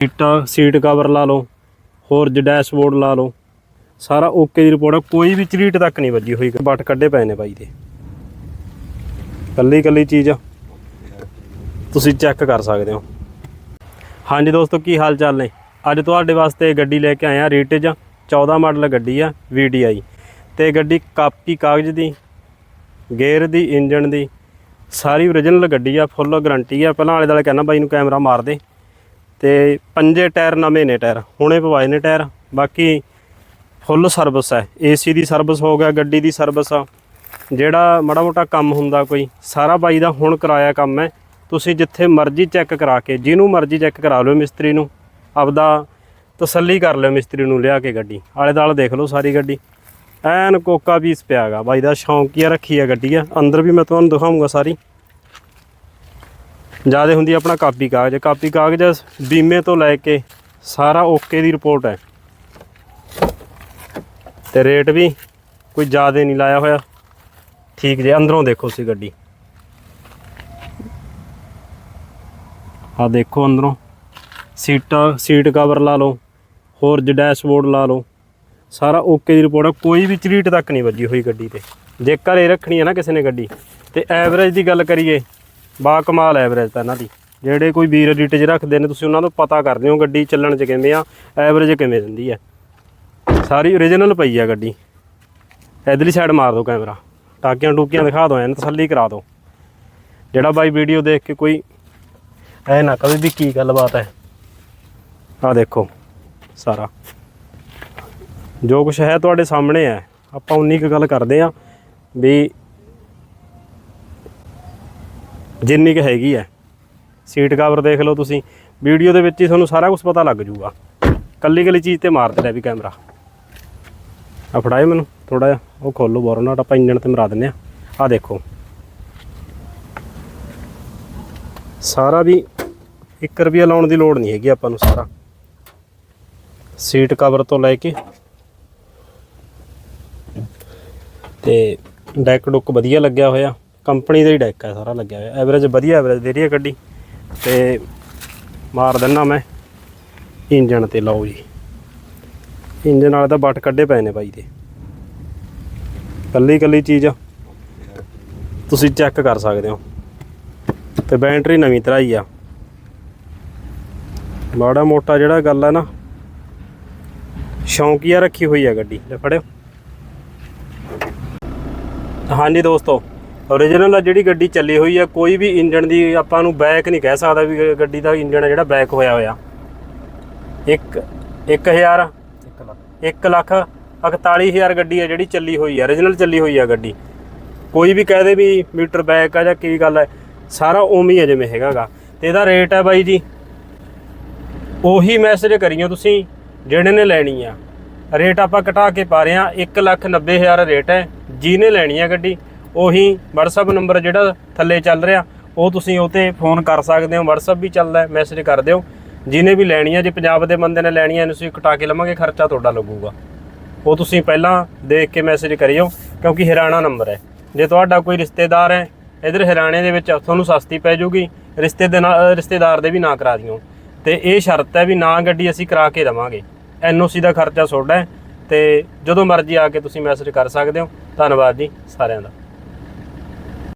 ਸੀਟਾਂ, seat cover ਲਾ ਲਓ, ਹੋਰ ਜ ਡੈਸ਼ਬੋਰਡ ਲਾ ਲਓ, ਸਾਰਾ ਓਕੇ ਦੀ ਰਿਪੋਰਟ ਆ। ਕੋਈ ਵੀ ਝਰੀਟ ਤੱਕ ਨਹੀਂ ਵੱਜੀ ਹੋਈ। ਬੱਟ ਕੱਢੇ ਪਏ ਨੇ ਬਾਈ ਦੇ। ਕੱਲੀ ਕੱਲੀ ਚੀਜ਼ ਤੁਸੀਂ ਚੈੱਕ ਕਰ ਸਕਦੇ ਹੋ। ਹਾਂਜੀ ਦੋਸਤੋ, ਕੀ ਹਾਲ ਚਾਲ ਨੇ? ਅੱਜ ਤੁਹਾਡੇ ਵਾਸਤੇ ਗੱਡੀ ਲੈ ਕੇ ਆਏ ਆ। ਰੀਟੇਜ 14 ਮਾਡਲ ਗੱਡੀ ਆ VDI ਤੇ ਗੱਡੀ ਕਾਪੀ ਕਾਗਜ਼ ਦੀ, ਗੇਅਰ ਦੀ ਇੰਜਨ ਦੀ, ਸਾਰੀ ਓਰੀਜਨਲ ਗੱਡੀ ਆ ਫੁੱਲ ਗਾਰੰਟੀ ਆ। ਪਹਿਲਾਂ ਵਾਲੇ ਦਾਲੇ ਕਹਿੰਦਾ ਬਾਈ ਨੂੰ ਕੈਮਰਾ ਮਾਰ ਦੇ। ਤੇ ਪੰਜੇ ਟਾਇਰ ਨਵੇਂ ਨੇ ਟਾਇਰ, ਹੁਣੇ ਪਵਾਏ ਨੇ ਟਾਇਰ, ਬਾਕੀ ਫੁੱਲ ਸਰਵਿਸ ਹੈ ਏਸੀ ਦੀ ਸਰਵਿਸ ਹੋ ਗਿਆ, ਗੱਡੀ ਦੀ ਸਰਵਿਸ ਆ। ਜਿਹੜਾ ਮਾੜਾ ਮੋਟਾ ਕੰਮ ਹੁੰਦਾ ਕੋਈ, ਸਾਰਾ ਬਾਈ ਦਾ ਹੁਣ ਕਰਾਇਆ ਕੰਮ ਹੈ, ਤੁਸੀਂ ਜਿੱਥੇ ਮਰਜ਼ੀ ਚੈੱਕ ਕਰਾ ਕੇ, ਜਿਹਨੂੰ ਮਰਜ਼ੀ ਚੈੱਕ ਕਰਾ ਲਓ ਮਿਸਤਰੀ ਨੂੰ, ਆਪਦਾ ਤਸੱਲੀ ਕਰ ਲਿਓ ਮਿਸਤਰੀ ਨੂੰ ਲਿਆ ਕੇ ਗੱਡੀ ਆਲੇ ਦਾਲੇ ਦੇਖ ਲਓ ਸਾਰੀ ਗੱਡੀ। ਐਨ ਕੋਕਾ ਪੀਸ ਪਿਆਗਾ ਬਾਈ ਦਾ ਸ਼ੌਂਕੀਆ ਰੱਖੀ ਆ ਗੱਡੀ ਆ, ਅੰਦਰ ਵੀ ਮੈਂ ਤੁਹਾਨੂੰ ਦਿਖਾਉਂਗਾ ਸਾਰੀ। ਜ਼ਿਆਦਾ ਹੁੰਦੀ ਆਪਣਾ ਕਾਪੀ ਕਾਗਜ਼। ਕਾਪੀ ਕਾਗਜ਼ ਬੀਮੇ ਤੋਂ ਲੈ ਕੇ ਸਾਰਾ ਓਕੇ ਦੀ ਰਿਪੋਰਟ ਹੈ। ਤੇ ਰੇਟ ਵੀ ਕੋਈ ਜ਼ਿਆਦਾ ਨਹੀਂ ਲਾਇਆ ਹੋਇਆ। ਠੀਕ ਜੇ, ਅੰਦਰੋਂ ਦੇਖੋ ਸੀ ਗੱਡੀ। ਆ ਦੇਖੋ ਅੰਦਰੋਂ। ਸੀਟਾਂ, ਸੀਟ ਕਵਰ ਲਾ ਲਓ, ਹੋਰ ਜ ਡੈਸ਼ਬੋਰਡ ਲਾ ਲਓ। ਸਾਰਾ ਓਕੇ ਦੀ ਰਿਪੋਰਟ ਆ ਕੋਈ ਵੀ ਚਰੀਟ ਤੱਕ ਨਹੀਂ ਵੱਜੀ ਹੋਈ ਗੱਡੀ ਤੇ। ਜੇ ਘਰੇ ਰੱਖਣੀ ਹੈ ਨਾ ਕਿਸੇ ਨੇ ਗੱਡੀ। ਤੇ ਐਵਰੇਜ ਦੀ ਗੱਲ ਕਰੀਏ ਬਾ ਕਮਾਲ ਐਵਰੇਜ ਤਾਂ ਇਹਨਾਂ ਦੀ। ਜਿਹੜੇ ਕੋਈ ਵੀਰ ਰੀਟੇਜ ਰੱਖਦੇ ਨੇ, ਤੁਸੀਂ ਉਹਨਾਂ ਤੋਂ ਪਤਾ ਕਰਦੇ ਹੋ ਗੱਡੀ ਚੱਲਣ 'ਚ ਕਿਵੇਂ ਆ ਐਵਰੇਜ ਕਿਵੇਂ ਦਿੰਦੀ ਹੈ। ਸਾਰੀ ਓਰੀਜਨਲ ਪਈ ਆ ਗੱਡੀ। ਇਧਰਲੀ ਸਾਈਡ ਮਾਰ ਦਿਓ ਕੈਮਰਾ ਟਾਕੀਆਂ ਟੂਕੀਆਂ ਦਿਖਾ ਦਿਓ, ਐਨ ਤਸੱਲੀ ਕਰਾ ਦਿਓ। ਜਿਹੜਾ ਬਾਈ ਵੀਡੀਓ ਦੇਖ ਕੇ ਕੋਈ ਐ ਨਾ ਕਵੇ ਵੀ ਕੀ ਗੱਲਬਾਤ ਹੈ। ਆ ਦੇਖੋ ਸਾਰਾ। ਜੋ ਕੁਝ ਹੈ ਤੁਹਾਡੇ ਸਾਹਮਣੇ ਹੈ। ਆਪਾਂ ਉਨੀ ਕੁ ਗੱਲ ਕਰਦੇ ਆ ਵੀ ਜਿੰਨੀ ਕੁ ਹੈਗੀ ਹੈ। ਸੀਟ ਕਵਰ ਦੇਖ ਲਓ ਤੁਸੀਂ। ਵੀਡੀਓ ਦੇ ਵਿੱਚ ਹੀ ਤੁਹਾਨੂੰ ਸਾਰਾ ਕੁਝ ਪਤਾ ਲੱਗ ਜੂਗਾ ਕੱਲੀ ਕੱਲੀ ਚੀਜ਼ ਤੇ ਮਾਰ ਰਹਿ ਵੀ ਕੈਮਰਾ ਆ ਫੜਾਏ ਮੈਨੂੰ ਥੋੜਾ ਜਿਹਾ। ਉਹ ਖੋਲੋ ਬੋਰਨਾਟ ਆਪਾਂ ਇੰਜਣ ਤੇ ਮਰਾ ਦਿੰਨੇ ਆ ਆ ਦੇਖੋ। ਸਾਰਾ ਵੀ 1 ਰੁਪਿਆ ਲਾਉਣ ਦੀ ਲੋੜ ਨਹੀਂ ਹੈਗੀ ਆਪਾਂ ਨੂੰ ਸਾਰਾ। ਸੀਟ ਕਵਰ ਤੋਂ ਲੈ ਕੇ ਤੇ ਡੈਕ ਡੁੱਕ ਵਧੀਆ ਲੱਗਿਆ ਹੋਇਆ। ਕੰਪਨੀ ਦਾ ਹੀ ਡੈਕ ਹੈ ਸਾਰਾ ਲੱਗਿਆ ਹੋਇਆ। ਐਵਰੇਜ ਵਧੀਆ ਐਵਰੇਜ ਦੇ ਰਹੀ ਹੈ ਗੱਡੀ। ਤੇ ਮਾਰ ਦਿੰਨਾ ਮੈਂ। ਇੰਜਣ ਤੇ ਲਓ ਜੀ। ਇੰਜਨ ਵਾਲੇ ਤਾਂ ਬੱਟ ਕੱਢੇ ਪਏ ਨੇ ਬਾਈ ਦੇ। ਕੱਲੀ ਕੱਲੀ ਚੀਜ਼ ਤੁਸੀਂ ਚੈੱਕ ਕਰ ਸਕਦੇ ਹੋ। ਤੇ ਬੈਟਰੀ ਨਵੀਂ ਤਰ੍ਹਾਂ ਹੀ ਆ। ਮਾੜਾ ਮੋਟਾ ਜਿਹੜਾ ਗੱਲ ਆ ਨਾ, ਸ਼ੌਂਕੀਆ ਰੱਖੀ ਹੋਈ ਆ ਗੱਡੀ। ਲੈ ਫੜਿਓ। ਹਾਂਜੀ ਦੋਸਤੋ। ਓਰੀਜਨਲ ਆ ਜਿਹੜੀ ਗੱਡੀ ਚੱਲੀ ਹੋਈ ਆ ਕੋਈ ਵੀ ਇੰਜਨ ਦੀ ਆਪਾਂ ਨੂੰ ਬੈਕ ਨਹੀਂ ਕਹਿ ਸਕਦਾ ਵੀ ਗੱਡੀ ਦਾ ਇੰਜਨ ਆ ਜਿਹੜਾ ਬੈਕ ਹੋਇਆ ਹੋਇਆ। ਇੱਕ 1000 1 ਲੱਖ। 41000 ਗੱਡੀ ਆ ਜਿਹੜੀ ਚੱਲੀ ਹੋਈ ਆ ਓਰੀਜਨਲ ਚੱਲੀ ਹੋਈ ਆ ਗੱਡੀ। ਕੋਈ ਵੀ ਕਹਦੇ ਵੀ ਮੀਟਰ ਬੈਕ ਆ ਜਾਂ ਕੀ ਗੱਲ ਹੈ ਸਾਰਾ ਉਵੇਂ ਹੀ ਆ ਜਿਵੇਂ ਹੈਗਾਗਾ ਤੇ ਇਹਦਾ ਰੇਟ ਹੈ ਬਾਈ ਜੀ ਉਹੀ ਮੈਸੇਜ ਕਰੀਓ ਤੁਸੀਂ ਜਿਹੜੇ ਨੇ ਲੈਣੀ ਆ। ਰੇਟ ਆਪਾਂ ਘਟਾ ਕੇ ਪਾ ਰਹੇ ਆ 190000 ਰੇਟ ਹੈ ਜਿਹਨੇ ਲੈਣੀ ਆ ਗੱਡੀ। ਉਹੀ WhatsApp ਨੰਬਰ ਜਿਹੜਾ ਥੱਲੇ ਚੱਲ ਰਿਹਾ, ਉਹ ਤੁਸੀਂ ਉਹ ਤੇ ਫੋਨ ਕਰ ਸਕਦੇ ਹੋ, WhatsApp ਵੀ ਚੱਲਦਾ ਮੈਸੇਜ ਕਰ ਦਿਓ। ਜਿਹਨੇ ਵੀ ਲੈਣੀ ਹੈ, ਜੇ ਪੰਜਾਬ ਦੇ ਬੰਦੇ ਨੇ ਲੈਣੀ ਹੈ, ਇਹਨੂੰ ਅਸੀਂ ਘਟਾ ਕੇ ਲਵਾਂਗੇ, ਖਰਚਾ ਤੁਹਾਡਾ ਲੱਗੂਗਾ। ਉਹ ਤੁਸੀਂ ਪਹਿਲਾਂ ਦੇਖ ਕੇ ਮੈਸੇਜ ਕਰਿਓ, ਕਿਉਂਕਿ ਹਰਿਆਣਾ ਨੰਬਰ ਹੈ। ਜੇ ਤੁਹਾਡਾ ਕੋਈ ਰਿਸ਼ਤੇਦਾਰ ਹੈ, ਇਧਰ ਹਰਿਆਣੇ ਦੇ ਵਿੱਚ ਤੁਹਾਨੂੰ ਸਸਤੀ ਪੈ ਜਾਊਗੀ, ਰਿਸ਼ਤੇ ਦੇ ਨਾਲ, ਰਿਸ਼ਤੇਦਾਰ ਦੇ ਵੀ ਨਾ ਕਰਾ ਦਿਓ। ਤੇ ਇਹ ਸ਼ਰਤ ਹੈ ਵੀ ਨਾ ਗੱਡੀ ਅਸੀਂ ਕਰਾ ਕੇ ਦੇਵਾਂਗੇ। ਐਨਓਸੀ ਦਾ ਖਰਚਾ ਤੁਹਾਡਾ ਹੈ, ਤੇ ਜਦੋਂ ਮਰਜ਼ੀ ਆ ਕੇ ਤੁਸੀਂ ਮੈਸੇਜ ਕਰ ਸਕਦੇ ਹੋ। ਧੰਨਵਾਦ ਜੀ ਸਾਰਿਆਂ ਦਾ।